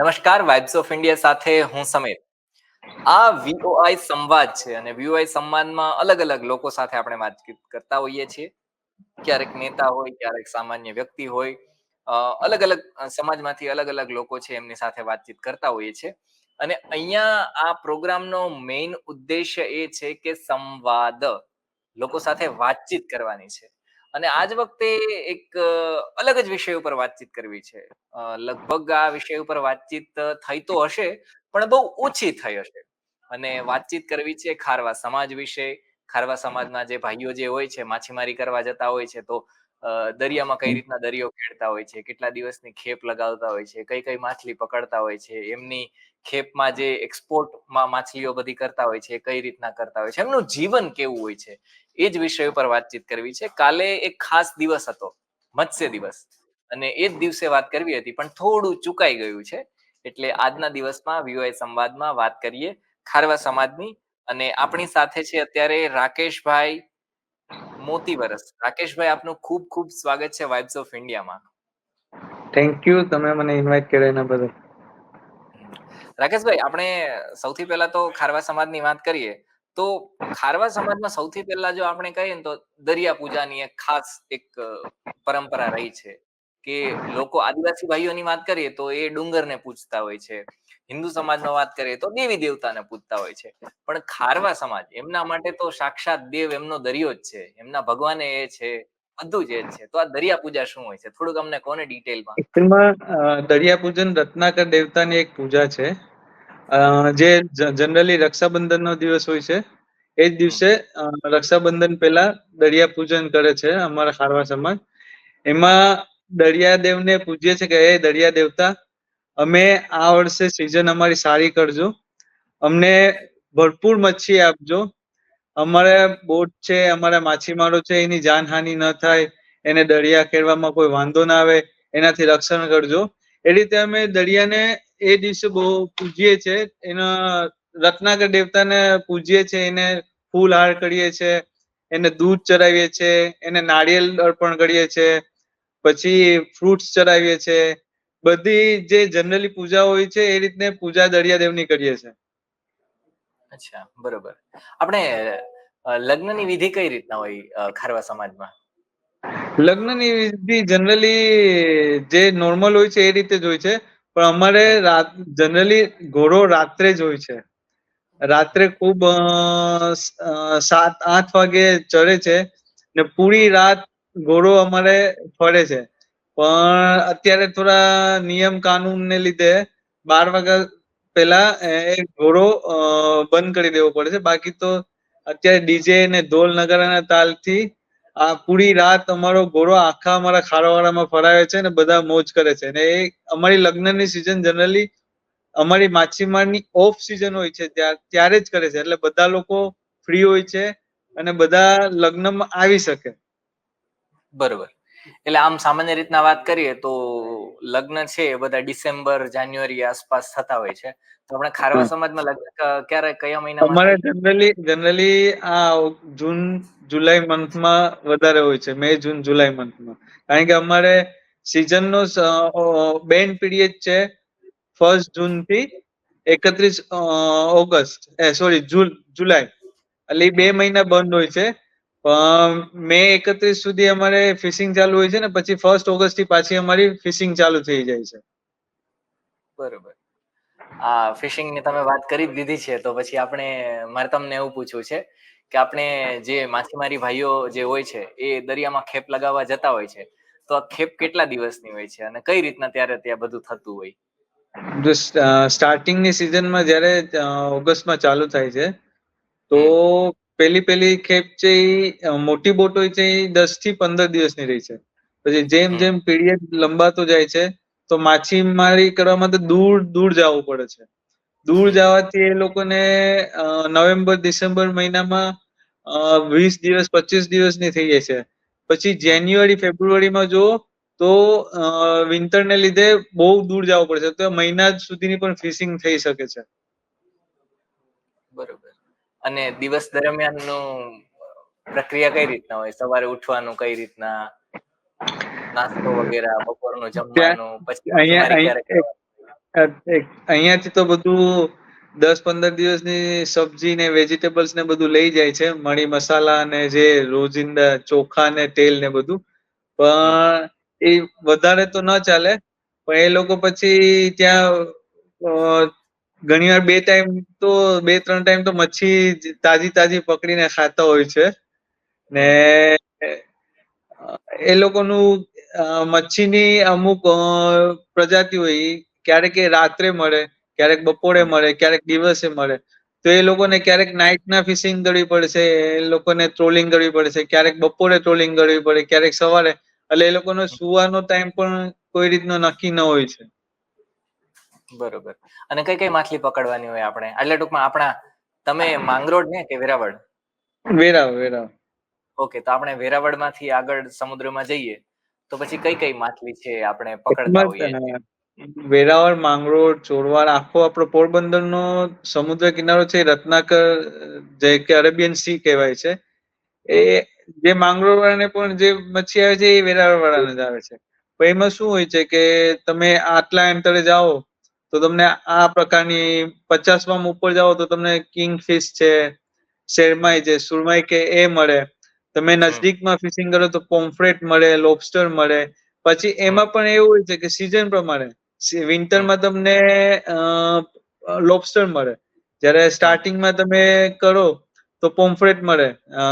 નમસ્કાર vibes of India સાથે હું સમીર. આ વીઓઆઈ સંવાદ છે અને વીઓઆઈ સંવાદમાં અલગ અલગ લોકો સાથે આપણે વાતચીત કરતા હોઈએ છીએ. ક્યારેક નેતા હોય, ક્યારેક સામાન્ય વ્યક્તિ હોય. અલગ અલગ સમાજમાંથી અલગ અલગ લોકો છે એમની સાથે વાતચીત કરતા હોઈએ છીએ. અને અહીંયા આ પ્રોગ્રામનો મેઇન ઉદ્દેશ્ય એ છે કે સંવાદ. લોકો સાથે વાતચીત કરવાની છે. અને આજ વખતે એક અલગ જ વિષય ઉપર વાતચીત કરવી છે. લગભગ આ વિષય ઉપર વાતચીત થઈ તો હશે, પણ બહુ ઓછી થઈ હશે. અને વાતચીત કરવી છે ખારવા સમાજ વિશે. ખારવા સમાજના જે ભાઈઓ જે હોય છે, માછીમારી કરવા જતા હોય છે, તો દરિયામાં કઈ રીતના દરિયો ખેડતા હોય છે, કેટલા દિવસની ખેપ લગાવતા હોય છે કઈ કઈ માછલી પકડતા હોય છે, એમની ખેપમાં જે એક્સપોર્ટમાં માછલીઓ બધી કરતા હોય છે, કઈ રીતના કરતા હોય છે, એમનું જીવન કેવું હોય છે એ જ વિષય ઉપર વાતચીત કરવી છે. કાલે એક ખાસ દિવસ હતો મત્સ્ય દિવસ. અને એ જ દિવસે વાત કરવી હતી પણ થોડું ચુકાઈ ગયું છે. એટલે આજના દિવસમાં વિવાય સંવાદમાં વાત કરીએ ખારવા સમાજની અને આપણી સાથે છે અત્યારે રાકેશભાઈ મોતી વરસ રાકેશભાઈ આપનું ખૂબ ખૂબ સ્વાગત છે વાઇબ્સ ઓફ ઇન્ડિયામાં થેન્ક યુ તમે મને ઇન્વાઇટ કર્યા એના બદલ. રાકેશભાઈ આપણે સૌથી પહેલા તો ખારવા સમાજની વાત કરીએ. તો ખારવા સમાજમાં સૌથી પહેલા જો આપણે કહીએ ને તો દરિયા પૂજાની એક ખાસ એક પરંપરા રહી છે કે લોકો આદિવાસી ભાઈઓની વાત કરીએ તો એ ડુંગરને પૂજતા હોય છે, હિન્દુ સમાજમાં વાત કરીએ તો દેવી દેવતાને પૂજતા હોય છે. પણ ખારવા સમાજ એમના માટે તો સાક્ષાત દેવ એમનો દરિયો જ છે, એમના ભગવાને એ છે, બધું જ એ છે. તો આ દરિયા પૂજા શું હોય છે? થોડુંક અમને કોને ડિટેલમાં દરિયા પૂજન રત્નાકર દેવતાની એક પૂજા છે. જે જનરલી રક્ષાબંધનનો દિવસ હોય છે, એ જ દિવસે રક્ષાબંધન પહેલા દરિયા પૂજન કરે છે અમારા ખારવા સમાજ. એમાં દરિયાદેવને પૂજીએ છે કે, એ દરિયા દેવતા, અમે આ વર્ષે સિઝન અમારી સારી કરજો. અમને ભરપૂર મચ્છી આપજો. અમારે બોટ છે, અમારા માછીમારો છે, એની જાનહાનિ ન થાય, એને દરિયા ખેડવામાં કોઈ વાંધો ના આવે, એનાથી રક્ષણ કરજો. એ રીતે અમે દરિયાને એ દિવસે બહુ પૂજીએ છીએ એના રત્નાકર દેવતાને પૂજીએ છીએ એને ફૂલ હાર કરીએ છીએ એને દૂધ ચડાવીએ છીએ એને નાળિયેર અર્પણ કરીએ છીએ પછી ફ્રૂટ્સ ચડાવીએ છીએ બધી જે જનરલી પૂજા હોય છે, એ રીતને પૂજા દરિયાદેવની કરીએ છીએ અચ્છા, બરોબર. આપણે લગ્નની વિધિ કઈ રીતના હોય ખારવા સમાજમાં? લગ્નની વિધિ જનરલી જે નોર્મલ હોય છે એ રીતે જ હોય છે. પણ અમારે રાત જનરલી ઘોડો રાત્રે જ હોય છે. રાત્રે ખૂબ સાત, આઠ વાગે ચડે છે ને પૂરી રાત ઘોડો અમારે ફરે છે. પણ અત્યારે થોડા નિયમ કાનૂન ને લીધે બાર વાગ્યા પહેલા એ ઘોડો બંધ કરી દેવો પડે છે. બાકી તો અત્યારે ડીજે ને ઢોલ નગારાના તાલથી આ પૂરી રાત અમારો ઘોડો આખા અમારા ખારાવાળામાં ફરાવે છે ને બધા મોજ કરે છે. ને એ અમારી લગ્નની સિઝન જનરલી અમારી માછીમારની ઓફ સિઝન હોય છે ત્યારે જ કરે છે. એટલે બધા લોકો ફ્રી હોય છે અને બધા લગ્નમાં આવી શકે. બરોબર. એટલે આમ સામાન્ય રીતના વાત કરીએ તો લગ્ન છે એ બધા ડિસેમ્બર જાન્યુઆરી આસપાસ થતા હોય છે. તો આપણે ખારવા સમાજમાં લગ્ન ક્યારે કયા મહિનામાં અમારે જનરલી જનરલી આ જૂન જુલાઈ મંથમાં વધારે હોય છે. મે જૂન જુલાઈ મંથમાં કારણ કે અમારે સિઝનનો બેન પીરિયડ છે ફર્સ્ટ જૂનથી એકત્રીસ ઓગસ્ટ. એ સોરી જુલાઈ. એટલે બે મહિના બંધ હોય છે. મે એકત્રીસ સુધી અમારે ફિશિંગ ચાલુ હોય છે ને પછી ફર્સ્ટ ઓગસ્ટથી પાછી અમારી ફિશિંગ ચાલુ થઈ જાય છે. બરોબર. આ ફિશિંગની તમે વાત કરી દીધી છે તો પછી આપણે મારે તમને એવું પૂછવું છે કે આપણે જે માછીમારી ભાઈઓ જે હોય છે એ દરિયામાં ખેપ લગાવવા જતા હોય છે તો આ ખેપ કેટલા દિવસની હોય છે અને કઈ રીતના ત્યારે ત્યાં બધું થતું હોય? જો સ્ટાર્ટિંગની સિઝનમાં જ્યારે ઓગસ્ટમાં ચાલુ થાય છે તો પેલી પેલી ખેપ છે એ મોટી બોટ હોય છે એ દસથી પંદર દિવસની રહી છે. પછી જેમ જેમ પીરિયડ લંબાતો જાય છે તો માછીમારી કરવા માટે દૂર દૂર જવું પડે છે. દૂર જવાથી એ લોકોને નવેમ્બર ડિસેમ્બર મહિનામાં વીસ દિવસ પચીસ દિવસની થઈ જાય છે. પછી જાન્યુઆરી ફેબ્રુઆરીમાં જો તો વિન્ટરને લીધે બહુ દૂર જવું પડે છે. તો મહિના સુધીની પણ ફિશિંગ થઈ શકે છે. બરોબર. અને દિવસ દરમિયાનનું પ્રક્રિયા કઈ રીતના હોય? સવારે ઉઠવાનું કઈ રીતના? નાસ્તો વગેરે બપોરનું જમવાનું પછી અહીંયા અહીંયાથી તો બધું દસ પંદર દિવસની સબ્જી ને વેજીટેબલ્સ ને બધું લઈ જાય છે. મળી મસાલા ને જે રોજિંદા ચોખા ને તેલ ને બધું. પણ એ વધારે તો ન ચાલે. પણ એ લોકો પછી ત્યાં ઘણી વાર બે ટાઈમ તો, બે, ત્રણ ટાઈમ તો મચ્છી તાજી તાજી પકડીને ખાતા હોય છે. ને, એ લોકોનું મચ્છીની અમુક પ્રજાતિ હોય ક્યારેક એ રાત્રે મળે, ક્યારેક બપોરે મળે, ક્યારેક દિવસે મળે. તો એ લોકોને ક્યારેક નાઇટના ફિશિંગ કરવી પડશે, એ લોકોને ટ્રોલિંગ કરવી પડશે, ક્યારેક બપોરે ટ્રોલિંગ કરવી પડે, ક્યારેક સવારે. એટલે એ લોકોનો સુવાનો ટાઈમ પણ કોઈ રીતનો નક્કી ન હોય છે. બરોબર. અને કઈ કઈ માછલી પકડવાની હોય આપણે? એટલે ટૂંકમાં આપણા તમે માંગરોળ ને કે વેરાવળ? વેરાવળ વેરાવળ. ઓકે તો આપણે વેરાવળમાંથી આગળ સમુદ્રમાં જઈએ તો પછી કઈ કઈ માછલી છે આપણે પકડતા હોઈએ? વેરાવળ માંગરોળ ચોરવાડ આખો આપણો પોરબંદર નો સમુદ્ર કિનારો છે રત્નાકર જે કે અરેબિયન સી કહેવાય છે એ જે માંગરોળ વાળાને પણ જે મચ્છી આવે છે એ વેરાવળ વાળાને જ આવે છે. એમાં શું હોય છે કે તમે આટલા અંતરે જાઓ તો તમને આ પ્રકારની પચાસમાં ઉપર જાઓ તો તમને કિંગફિશ છે શેરમાઈ છે સુરમાઈ કે એ મળે. તમે નજદીકમાં ફિશિંગ કરો તો પોમ્ફ્રેટ મળે લોબસ્ટર મળે. પછી એમાં પણ એવું હોય છે કે સિઝન પ્રમાણે વિન્ટરમાં તમને લોબસ્ટર મળે. જ્યારે સ્ટાર્ટિંગમાં તમે કરો તો પોમ્ફ્રેટ મળે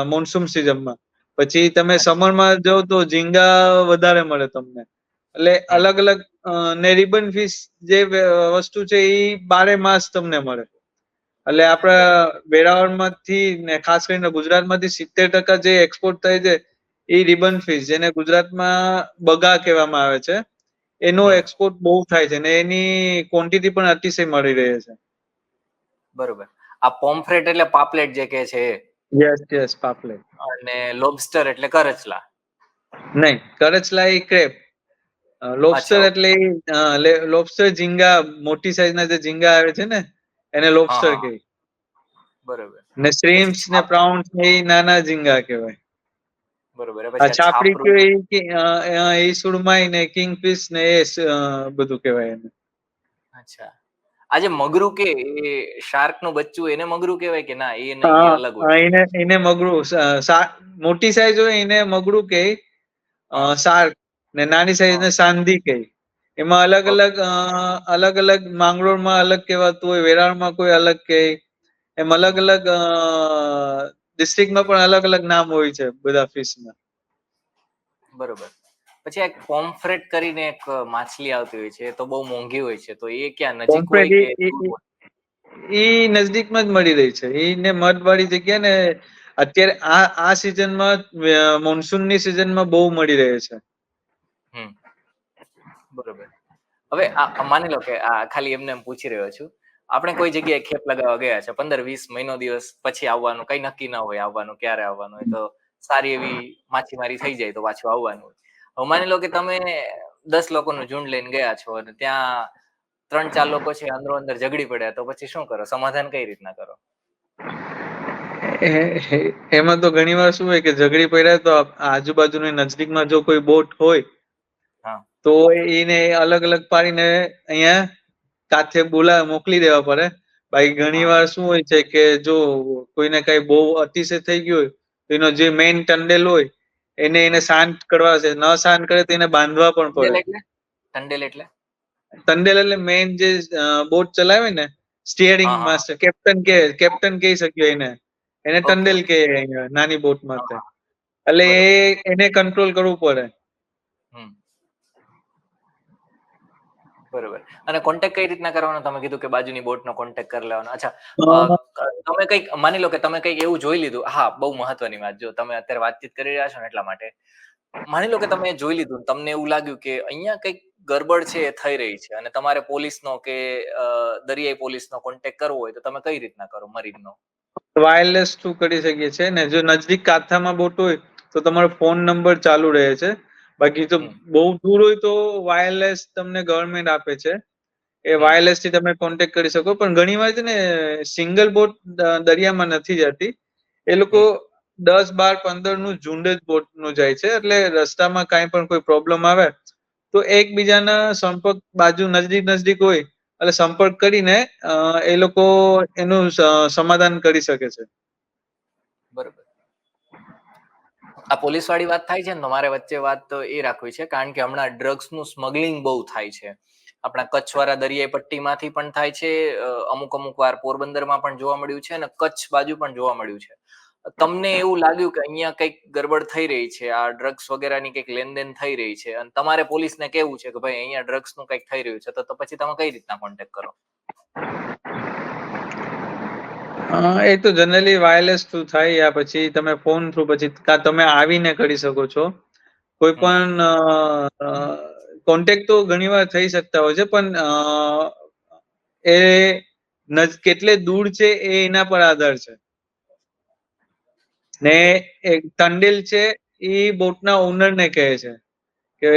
મોન્સૂન સિઝનમાં પછી તમે સમરમાં જાઓ તો ઝીંગા વધારે મળે તમને. એટલે અલગ અલગ ને રિબન ફિશ જે વસ્તુ છે એ બારે માસ તમને મળે. એટલે આપણા વેરાવળમાંથી ને ખાસ કરીને ગુજરાતમાંથી સિત્તેર ટકા જે એક્સપોર્ટ થાય છે એ રિબન ફિશ જેને ગુજરાતમાં બગા કહેવામાં આવે છે એનો એક્સપોર્ટ બહુ થાય છે ને એની ક્વોન્ટિટી પણ અતિશય મળી રહે છે. બરોબર. આ પોમ્ફ્રેટ એટલે પાપલેટ જે કે છે યસ યસ પાપલેટ. અને લોબસ્ટર એટલે કરચલા? નહીં કરચલા એ ક્રેપ. લોબસ્ટર એટલે લોબસ્ટર ઝીંગા મોટી સાઈઝના જે ઝીંગા આવે છે ને એને લોબસ્ટર કહે બરોબર. ને શ્રીમ્સ ને પ્રાઉન્સ ને એ નાના ઝીંગા કહેવાય. બરોબર આ છાપડી એ સુરમાઈ ને કિંગફિશ ને એ બધું કહેવાય એને. અચ્છા. આજે મગરું કે એ શાર્કનું બચ્ચું એને મગરું કહેવાય કે ના એ નહીં અલગ હોય? એને એને મગરું મોટી સાઈઝ હોય એને મગરું કે શાર્ક ને નાની સાઈઝ ને સાંધી કહે. એમાં અલગ અલગ અલગ અલગ માંગરોળમાં અલગ કહેવાતું હોય વેરાળમાં કોઈ અલગ કહે. એમ અલગ અલગ ડિસ્ટ્રિક્ટમાં પણ અલગ અલગ નામ હોય છે બધા ફિશના બરોબર. પછી એક પોમ્ફ્રેટ કરીને એક માછલી આવતી હોય છે તો બહુ મોંઘી હોય છે તો એ ક્યાં નજીક હોય કે એ નજદીકમાં જ મળી રહી છે. એને મઠવાળી જગ્યા ને અત્યારે આ આ સિઝનમાં મોન્સૂનની સિઝનમાં બહુ મળી રહે છે. બરોબર. હવે માની લો કે આ ખાલી એમને એમ પૂછી રહ્યો છું. આપણે કોઈ જગ્યાએ ખેપ લગાવવા ગયા છે, પંદર, વીસ મહિનો દિવસ પછી આવવાનું, કઈ નક્કી ના હોય આવવાનું, ક્યારે આવવાનું હોય તો સારી એવી માછીમારી થઈ જાય તો પાછું આવવાનું. હવે માની લો કે તમે દસ લોકોનું ઝુંડ લઈને ગયા છો અને ત્યાં ત્રણ, ચાર લોકો છે, અંદરો અંદર ઝઘડી પડ્યા, તો પછી શું કરો? સમાધાન કઈ રીતના કરો? એમાં તો ઘણી વાર શું હોય કે ઝઘડી પડ્યા તો આજુબાજુની નજદીકમાં જો કોઈ બોટ હોય તો એને અલગ અલગ પાડીને અહીંયા કાથે બોલા મોકલી દેવા પડે. બાકી ઘણી વાર શું હોય છે કે જો કોઈને કઈ બહુ અતિશય થઈ ગયું હોય તો એનો જે મેઇન ટંડેલ હોય એને એને શાંત કરવા છે. ન શાંત કરે તો એને બાંધવા પણ પડે. ટંડેલ એટલે? ટંડેલ એટલે? મેઇન જે બોટ ચલાવે ને સ્ટીયરિંગ માસ્ટર કેપ્ટન કે કેપ્ટન કહી શક્યો એને. એને ટંડેલ કે નાની બોટ માટે એટલે એ એને કંટ્રોલ કરવું પડે. બરોબર. અને કોન્ટેક્ટ કઈ રીતના કરવાનો? તમે કીધું કે બાજુની બોટ નો કોન્ટેક્ટ કરી લેવાનો. અચ્છા. તમે કંઈક માની લો કે તમે કંઈક એવું જોઈ લીધું. હા બહુ મહત્વની વાત. જો તમે અત્યારે વાતચીત કરી રહ્યા છો ને એટલા માટે. માની લો કે તમે જોઈ લીધું તમને એવું લાગ્યું કે અહીંયા કંઈક ગરબડ છે એ થઈ રહી છે અને તમારે પોલીસનો કે દરિયાઈ પોલીસનો કોન્ટેક્ટ કરવો હોય તો તમે કઈ રીતના કરો મરીનનો? વાયરલેસ થ્રુ કરી શકીએ છીએ ને જો નજદીક કાંઠામાં બોટ હોય તો તમારો ફોન નંબર ચાલુ રહે છે. બાકી તો બહુ દૂર હોય તો વાયરલેસ તમને ગવર્મેન્ટ આપે છે. એ વાયરલેસથી તમે કોન્ટેક્ટ કરી શકો પણ ઘણી વાર છે ને સિંગલ બોટ દરિયામાં નથી જતી. એ લોકો દસ બાર પંદરનું ઝુંડ જ બોટનું જાય છે એટલે રસ્તામાં કાંઈ પણ કોઈ પ્રોબ્લેમ આવે તો એકબીજાના સંપર્ક બાજુ નજદીક નજદીક હોય એટલે સંપર્ક કરીને એ લોકો એનું સમાધાન કરી શકે છે. બરોબર. આ પોલીસ વાળી વાત થાય છે ને તમારે વચ્ચે વાત તો એ રાખવી છે કારણ કે હમણાં ડ્રગ્સનું સ્મગલિંગ બહુ થાય છે. આપણા કચ્છવાળા દરિયાઈ પટ્ટીમાંથી પણ થાય છે અમુક અમુક વાર પોરબંદરમાં પણ જોવા મળ્યું છે અને કચ્છ બાજુ પણ જોવા મળ્યું છે. તમને એવું લાગ્યું કે અહીંયા કંઈક ગરબડ થઈ રહી છે આ ડ્રગ્સ વગેરેની કંઈક લેનદેન થઈ રહી છે અને તમારે પોલીસને કેવું છે કે ભાઈ અહીંયા ડ્રગ્સનું કંઈક થઈ રહ્યું છે તો પછી તમે કઈ રીતના કોન્ટેક્ટ કરો? એ તો જનરલી વાયરલેસ થ્રુ થાય યા પછી તમે ફોન થ્રુ પછી કાં તમે આવીને કરી શકો છો. કોઈ. પણ કોન્ટેક્ટ તો ઘણીવાર થઈ શકતા હોય છે પણ એ કેટલે દૂર છે એ એના પર આધાર છે. ને એક તંડિલ છે એ બોટના ઓનરને કહે છે કે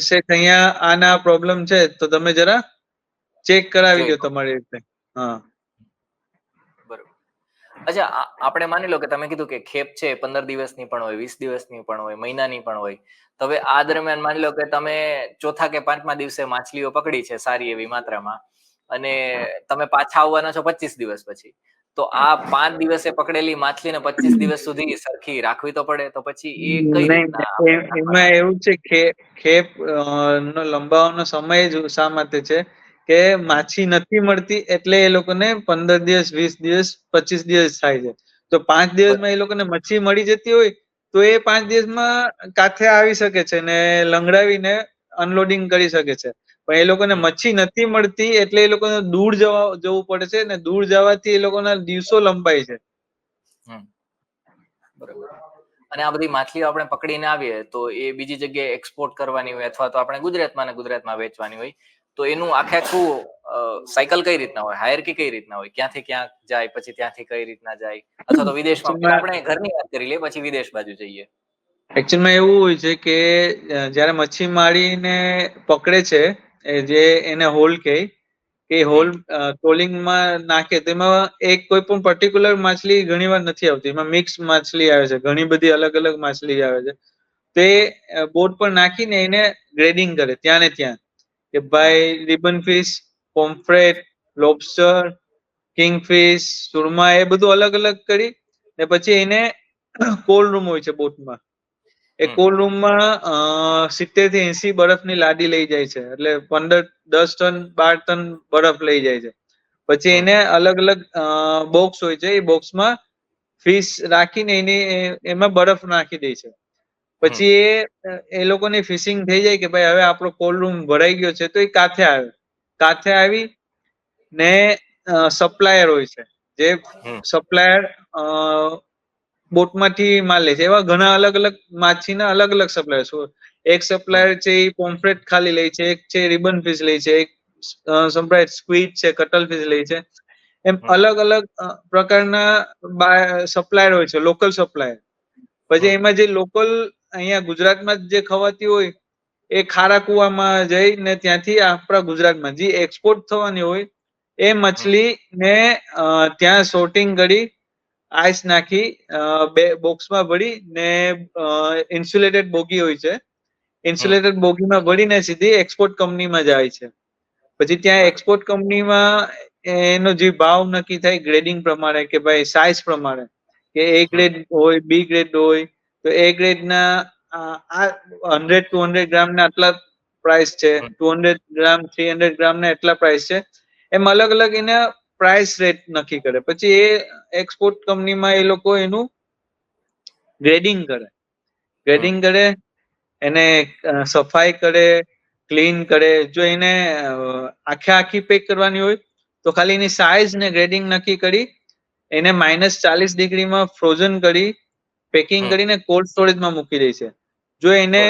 શેઠ અહીંયા આના પ્રોબ્લેમ છે તો તમે જરા ચેક કરાવી દો તમારી રીતે. હા. બરોબર. અચ્છા આપણે માની લો કે તમે કીધું કે ખેપ છે પંદર દિવસની પણ હોય વીસ દિવસની પણ હોય મહિનાની પણ હોય. તો હવે આ દરમિયાન માની લો કે તમે ચોથા કે પાંચમા દિવસે માછલીઓ પકડી છે સારી એવી માત્રામાં અને તમે પાછા આવવાના છો પચીસ દિવસ પછી. તો આ પાંચ દિવસે પકડેલી માછલીને પચીસ દિવસ સુધી સરખી રાખવી તો પડે. તો પછી એ કઈ એમાં એવું છે કે ખેપ નો લંબાવવાનો સમય જ શા માટે છે. કે માછી નથી મળતી એટલે એ લોકોને પંદર દિવસ, વીસ દિવસ, પચીસ દિવસ થાય છે. તો પાંચ દિવસમાં એ લોકોને મચ્છી મળી જતી હોય, તો એ પાંચ દિવસમાં કાંઠે આવી શકે છે ને લંગડાવીને અનલોડિંગ કરી શકે છે. પણ એ લોકોને મચ્છી નથી મળતી એટલે એ લોકોને દૂર જવા, જવું પડે છે ને દૂર જવાથી એ લોકોના દિવસો લંબાય છે. બરોબર. અને આ બધી માછલીઓ આપણે પકડીને આવીએ તો એ બીજી જગ્યાએ એક્સપોર્ટ કરવાની હોય અથવા તો આપણે ગુજરાતમાં ને ગુજરાતમાં વેચવાની હોય તો એનું આખે આખું સાયકલ કઈ રીતના હોય? હાયરકી કઈ રીતના હોય? ક્યાંથી ક્યાં જાય પછી ત્યાંથી કઈ રીતના જાય? અથવા તો વિદેશમાં આપણે ઘરની વાત કરી લઈએ પછી વિદેશ બાજુ જઈએ. એકચ્યુઅલમાં એવું હોય છે કે જ્યારે મચ્છી મારીને પકડે છે જે એને હોલ કહે કે હોલ ટ્રોલિંગમાં નાખે તેમાં એક કોઈ પણ પર્ટિક્યુલર માછલી ઘણી વાર નથી આવતી. એમાં મિક્સ માછલી આવે છે ઘણી બધી અલગ અલગ માછલી આવે છે. તે બોટ પર નાખીને એને ગ્રેડિંગ કરે ત્યાં ને ત્યાં. કે ભાઈ ribbon fish pomfret lobster kingfish સુરમા એ બધું અલગ અલગ કરી ને પછી એને કોલ્ડ રૂમ હોય છે બોટમાં. એ. કોલ્ડ રૂમમાં સિત્તેરથી એસી બરફની લાદી લઈ જાય છે. એટલે પંદર દસ ટન બાર ટન બરફ લઈ જાય છે. પછી એને અલગ અલગ બોક્સ હોય છે. એ બોક્સમાં ફિશ રાખીને એની એમાં બરફ નાખી દે છે. પછી એ એ લોકોની ફિશિંગ થઈ જાય કે ભાઈ હવે આપણો કોલ રૂમ ભરાઈ ગયો છે તો એ કાથે આવે. કાથે આવી ને સપ્લાયર હોય છે. જે. સપ્લાયર બોટમાંથી માલ લે છે. એવા ઘણા અલગ અલગ માછીના અલગ અલગ સપ્લાયર છે એક સપ્લાયર છે એ પોમ્ફ્રેટ ખાલી લે છે એક છે રિબન ફિશ લે છે એક સપ્લાયર સ્ક્વીડ છે કટલ ફિશ લે છે. એમ અલગ અલગ પ્રકારના સપ્લાયર હોય છે લોકલ સપ્લાયર પછી એમાં જે લોકલ અહીંયા ગુજરાતમાં જે ખવાતી હોય એ ખારા કુવામાં જઈને ત્યાંથી આપણા ગુજરાતમાં જે એક્સપોર્ટ થવાની હોય એ મછલીને અ, ત્યાં સોર્ટિંગ કરી આઈસ નાખી બે બોક્સમાં ભરી ને ઇન્સ્યુલેટેડ બોગી હોય છે. ઇન્સ્યુલેટેડ બોગીમાં ભરીને સીધી એક્સપોર્ટ કંપનીમાં જાય છે. પછી ત્યાં એક્સપોર્ટ કંપનીમાં એનો જે ભાવ નક્કી થાય ગ્રેડિંગ પ્રમાણે કે ભાઈ સાઇઝ પ્રમાણે કે એ ગ્રેડ હોય બી ગ્રેડ હોય તો એ ગ્રેડના આ હંડ્રેડ ટુ હંડ્રેડ ગ્રામના આટલા પ્રાઇસ છે. Two hundred gram three hundred ગ્રામના એટલા પ્રાઇસ છે. એમ અલગ અલગ એના પ્રાઇસ રેટ નક્કી કરે. પછી એ એક્સપોર્ટ કંપનીમાં એ લોકો એનું ગ્રેડિંગ કરે. ગ્રેડિંગ કરે એને સફાઈ કરે ક્લીન કરે. જો એને આખે આખી પેક કરવાની હોય તો ખાલી એની સાઇઝ ને ગ્રેડિંગ નક્કી કરી એને માઇનસ ચાલીસ ડિગ્રીમાં ફ્રોઝન કરી પેકિંગ કરીને કોલ્ડ સ્ટોરેજમાં મૂકી દે છે. જો એને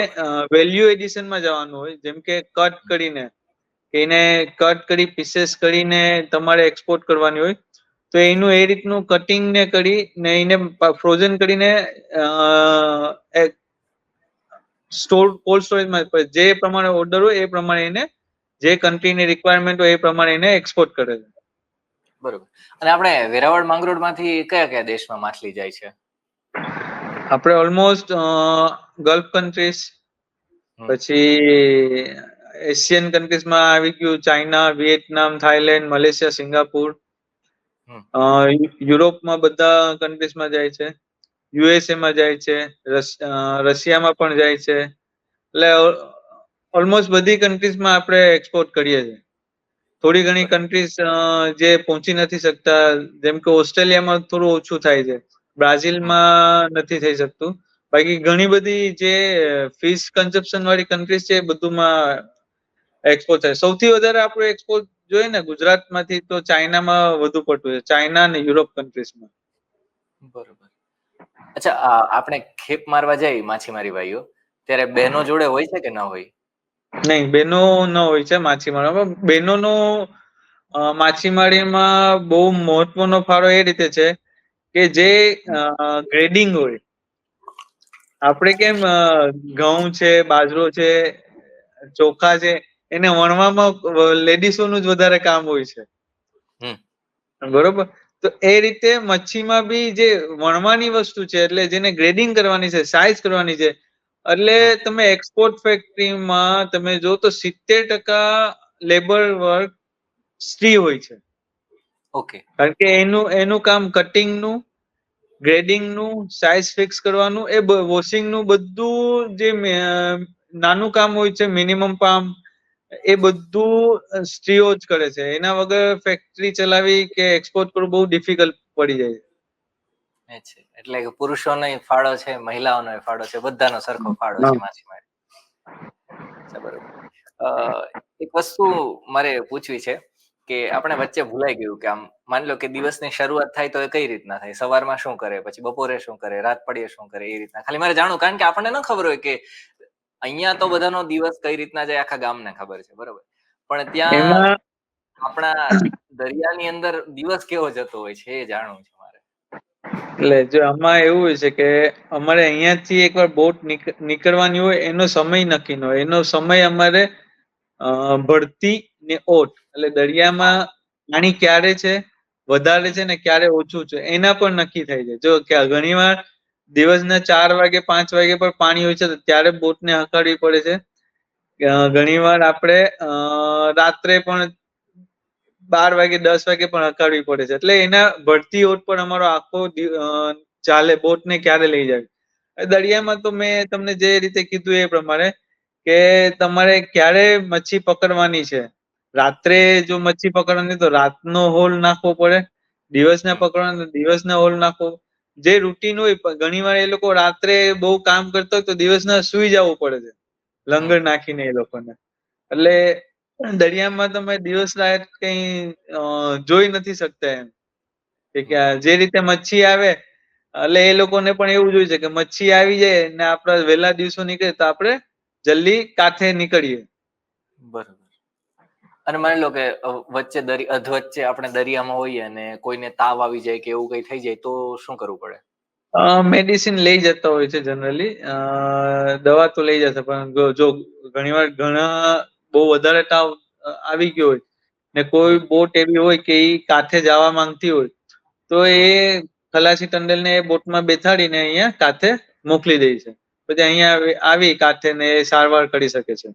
વેલ્યુ એડિશનમાં જવાનું હોય જેમ કે કટ કરીને એને કટ કરી પીસેસ કરીને તમારે એક્સપોર્ટ કરવાની હોય તો એનું એ રીતનું કટિંગ ને કરી ને એને ફ્રોઝન કરીને સ્ટોર કોલ્ડ સ્ટોરેજમાં જે પ્રમાણે ઓર્ડર હોય એ પ્રમાણે એને જે કન્ટ્રીની રિક્વાયરમેન્ટ હોય એ પ્રમાણે એને એક્સપોર્ટ કરે છે. બરોબર. અને આપણે વેરાવળ માંગરોળમાંથી કયા કયા દેશમાં માછલી જાય છે? આપણે ઓલમોસ્ટ ગલ્ફ કન્ટ્રીઝ પછી એશિયન કન્ટ્રીઝમાં આવી ગયું China Vietnam Thailand Malaysia Singapore uh, યુરોપમાં બધા કન્ટ્રીઝમાં જાય છે. યુએસએ માં જાય છે. રશિયામાં પણ જાય છે. એટલે ઓલમોસ્ટ બધી કન્ટ્રીઝમાં આપણે એક્સપોર્ટ કરીએ છીએ. થોડી ઘણી કન્ટ્રીઝ જે પહોંચી નથી શકતા જેમ કે ઓસ્ટ્રેલિયામાં થોડું ઓછું થાય છે. બ્રાઝિલમાં નથી થઈ શકતું. બાકી ઘણી બધી જે ફિશ કન્ઝપ્શન વાળી કન્ટ્રીઝ છે એ બધુંમાં એક્સપોર્ટ થાય. સૌથી વધારે આપણું એક્સપોર્ટ જોઈએ ને ગુજરાતમાંથી તો ચાઇનામાં વધુ પડતું છે. ચાઇના અને યુરોપ કન્ટ્રીઝમાં બરોબર. અચ્છા આપણે ખેપ મારવા જઈએ માછીમારી ભાઈઓ. ત્યારે બહેનો જોડે હોય છે કે ન હોય? નહીં બેનો ન હોય છે માછીમારીમાં બહેનોનો માછીમારીમાં બહુ મહત્વનો ફાળો એ રીતે છે કે જે ગ્રેડિંગ હોય. આપણે કેમ ઘઉં છે બાજરો છે ચોખા છે એને વણવામાં લેડીસોનું જ વધારે કામ હોય છે. બરોબર? તો એ રીતે મચ્છીમાં બી જે વણવાની વસ્તુ છે એટલે જેને ગ્રેડિંગ કરવાની છે સાઇઝ કરવાની છે એટલે તમે એક્સપોર્ટ ફેક્ટરીમાં તમે જો તો સિત્તેર ટકા લેબર વર્ક સ્ત્રી હોય છે. ઓકે કારણ કે એનું એનું કામ કટિંગનું ગ્રેડિંગનું સાઇઝ ફિક્સ કરવાનું એ વોશિંગનું બધું જે મે- નાનું કામ હોય છે મિનિમમ પામ એ બધું સ્ત્રીઓ જ કરે છે. એના વગર ફેક્ટરી ચલાવી કે એક્સપોર્ટ કરવું બહુ ડિફિકલ્ટ પડી જાય છે. એટલે કે પુરુષોનો ફાળો છે મહિલાઓનો ફાળો છે બધાનો સરખો ફાળો છે. માછીમારી બરોબર અ, એક વસ્તુ મારે પૂછવી છે. કે આપણે વચ્ચે ભૂલાઈ ગયું કે આમ માની લો કે દિવસની શરૂઆત થાય તો એ કઈ રીતના થાય? સવારમાં શું કરે? પછી બપોરે શું કરે? રાત પડીએ શું કરે? એ રીતના. ખાલી મારે જાણવું કારણ કે આપણને ન ખબર હોય કે અહીંયા તો બધાનો દિવસ કઈ રીતના જાય આખા ગામને ખબર છે બરોબર? પણ ત્યાં આપણા દરિયાની અંદર દિવસ કેવો જતો હોય છે એ જાણવું છે મારે. એટલે જો આમાં એવું હોય છે કે અમારે અહીંયાથી એકવાર બોટ નીકળવાની હોય એનો સમય નક્કી ન હોય. એનો સમય અમારે અ, ભરતી ને ઓટ. એટલે દરિયામાં પાણી ક્યારે છે? વધારે છે ને ક્યારે ઓછું છે? એના પણ નક્કી થઈ જાય જો કે ઘણી વાર દિવસના ચાર વાગે, પાંચ વાગે પર પાણી હોય છે, તો ત્યારે બોટને હકાડવી પડે છે. ઘણી વાર આપણે રાત્રે પણ બાર વાગે, દસ વાગે પણ હકાડવી પડે છે. એટલે એના ભરતી ઓટ પર અમારો આખો ચાલે, બોટને ક્યારે લઈ જાય? દરિયામાં તો મેં તમને જે રીતે કીધું એ પ્રમાણે કે તમારે ક્યારે મચ્છી પકડવાની છે? રાત્રે જો મચ્છી પકડવાની તો રાતનો હોલ નાખવો પડે, દિવસના પકડવાની દિવસના હોલ નાખવો. જે રૂટીન હોય ઘણી વાર એ લોકો રાત્રે બહુ કામ કરતા હોય તો દિવસના સુઈ જવું પડે છે, લંગર નાખીને એ લોકોને. એટલે દરિયામાં તમે દિવસ રાત કઈ જોઈ નથી શકતા એમ. કે જે રીતે મચ્છી આવે, એટલે એ લોકોને પણ એવું જોયું છે કે મચ્છી આવી જાય ને આપણા વહેલા દિવસો નીકળે તો આપણે જલ્દી કાંઠે નીકળીએ. બરોબર. અને માની લો કે વચ્ચે દરિયા અધવચ્ચે આપણે દરિયામાં હોઈએ અને કોઈને તાવ આવી જાય કે એવું કઈ થઈ જાય, તો શું કરવું પડે? મેડિસિન લઈ જતા હોય છે જનરલી. દવા તો લઈ જશે, પણ જો ઘણીવાર ઘણા બહુ વધારે તાવ આવી ગયો હોય ને કોઈ બોટ એવી હોય કે એ કાંઠે જવા માંગતી હોય, તો એ ખલાસી ટંડેલને એ બોટમાં બેસાડીને અહીંયા કાંઠે મોકલી દે છે. પછી અહીંયા આવી- કાંઠે ને સારવાર કરી શકે છે.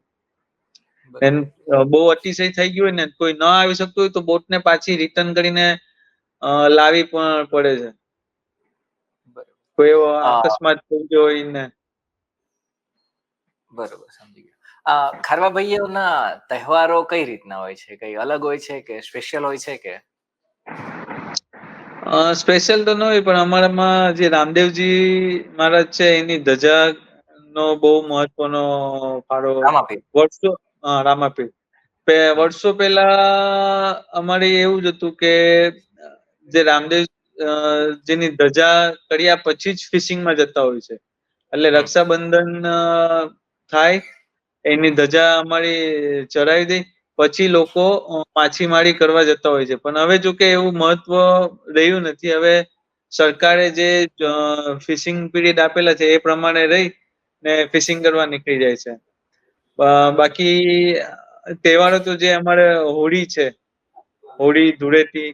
બહુ અતિશય થઈ ગયું હોય ને કોઈ ન આવી શકતું હોય તો બોટને પાછી રિટર્ન કરીને લાવી પણ પડે છે. કોઈ એવો અકસ્માત થઈ ગયો હોય ને. બરોબર સમજી ગયો. ખારવા ભાઈઓના તહેવારો કઈ રીતના હોય છે? કઈ અલગ હોય છે કે સ્પેશિયલ હોય છે કે? સ્પેશિયલ તો ન હોય પણ અમારામાં જે રામદેવજી મહારાજ છે એની ધજા નો બહુ મહત્વનો ફાળો વર્ષો પે- વર્ષો પહેલા અમારે એવું જ હતું કે જે રામદેવ જેની ધજા કર્યા પછી જ ફિશિંગમાં જતા હોય છે. એટલે રક્ષાબંધન થાય એની ધજા અમારી ચડાવી દઈ પછી લોકો માછીમારી કરવા જતા હોય છે. પણ હવે જો કે એવું મહત્વ રહ્યું નથી. હવે સરકારે જે ફિશિંગ પીરિયડ આપેલા છે એ પ્રમાણે રહી ને ફિશિંગ કરવા નીકળી જાય છે. બાકી તહેવારો તો જે અમારે હોળી છે હોળી ધૂળેટી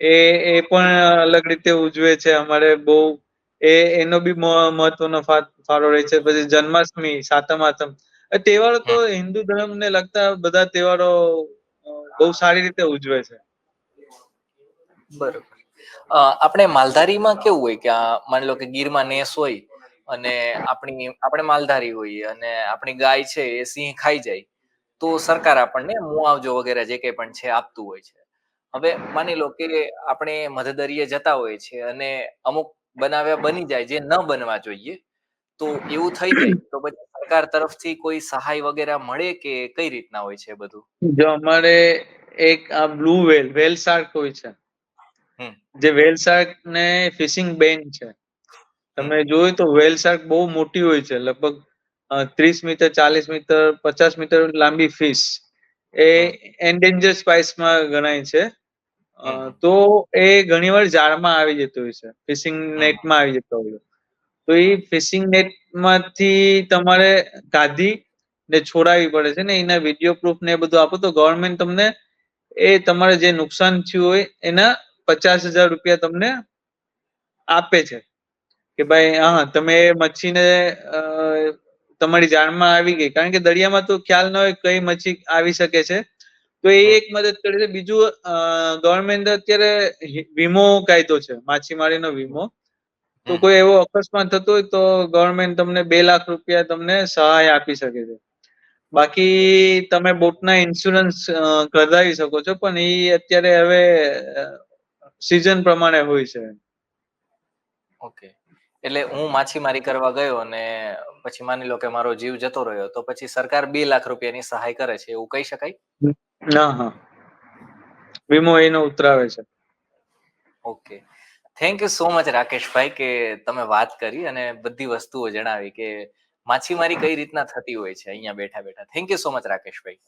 એ એ પણ અલગ રીતે ઉજવે છે અમારે બહુ. એ એનો બી મહત્વનો ફાળો રહે છે. પછી જન્માષ્ટમી સાતમ આતમ તહેવારો તો હિન્દુ ધર્મને લગતા બધા તહેવારો બહુ સારી રીતે ઉજવે છે. બરોબર. આપણે માલધારીમાં કેવું હોય કે આ માની લો કે ગીરમાં નેસ હોય અને આપણી આપણે માલધારી હોઈએ અને આપણી ગાય છે એ સિંહ ખાઈ જાય તો સરકાર આપણને મુઆવજો વગેરે જે કંઈ પણ છે આપતું હોય છે. હવે માની લો કે આપણે મધદરીએ જતા હોઈએ છીએ અને અમુક બનાવ્યા બની જાય જે ન બનવા જોઈએ તો એવું થઈ જાય તો પછી સરકાર તરફથી કોઈ સહાય વગેરે મળે કે કઈ રીતના હોય છે બધું? જો અમારે એક આ બ્લુ વેલ વેલ શાર્ક હોય છે હમ. જે વેલ શાર્ક ને ફિશિંગ બેન છે. તમે જોયું તો વેલ શાર્ક બહુ મોટી હોય છે લગભગ ત્રીસ મીટર ચાલીસ મીટર પચાસ મીટર લાંબી ફિશ. એ એન્ડેન્જર સ્પાઇસમાં ગણાય છે. તો એ ઘણીવાર જાળમાં આવી જતો હોય છે ફિશિંગ નેટમાં આવી જતો હોય છે. તો એ ફિશિંગ નેટમાંથી તમારે કાઢી ને છોડાવી પડે છે ને એના વીડિયો પ્રૂફ ને એ બધું આપો તો ગવર્મેન્ટ તમને એ તમારે જે નુકસાન થયું હોય એના પચાસ હજાર રૂપિયા તમને આપે છે. કે ભાઈ હા તમે મચ્છીને તમારી જાણમાં આવી ગઈ. કારણ કે દરિયામાં તો ખ્યાલ ન હોય કઈ મચ્છી આવી શકે છે. તો એ એક મદદ કરે છે. બીજું ગવર્મેન્ટ અત્યારે વીમો કાયદો છે. માછીમારીનો વીમો. તો કોઈ એવો અકસ્માત થતો હોય તો ગવર્મેન્ટ તમને બે લાખ રૂપિયા તમને સહાય આપી શકે છે. બાકી તમે બોટના ઇન્સ્યોરન્સ કરાવી શકો છો પણ એ અત્યારે હવે સિઝન પ્રમાણે હોય છે. ઓકે. એટલે હું માછીમારી કરવા ગયો અને પછી માની લો કે મારો જીવ જતો રહ્યો તો પછી સરકાર બે લાખ રૂપિયાની સહાય કરે છે એવું કહી શકાય? ના હા. વીમો એનો ઉતરાવે છે. Okay. Thank you so much Rakeshbhai કે તમે વાત કરી અને બધી વસ્તુઓ જણાવી કે માછીમારી કઈ રીતના થતી હોય છે અહીંયા બેઠા બેઠા. Thank you so much Rakeshbhai.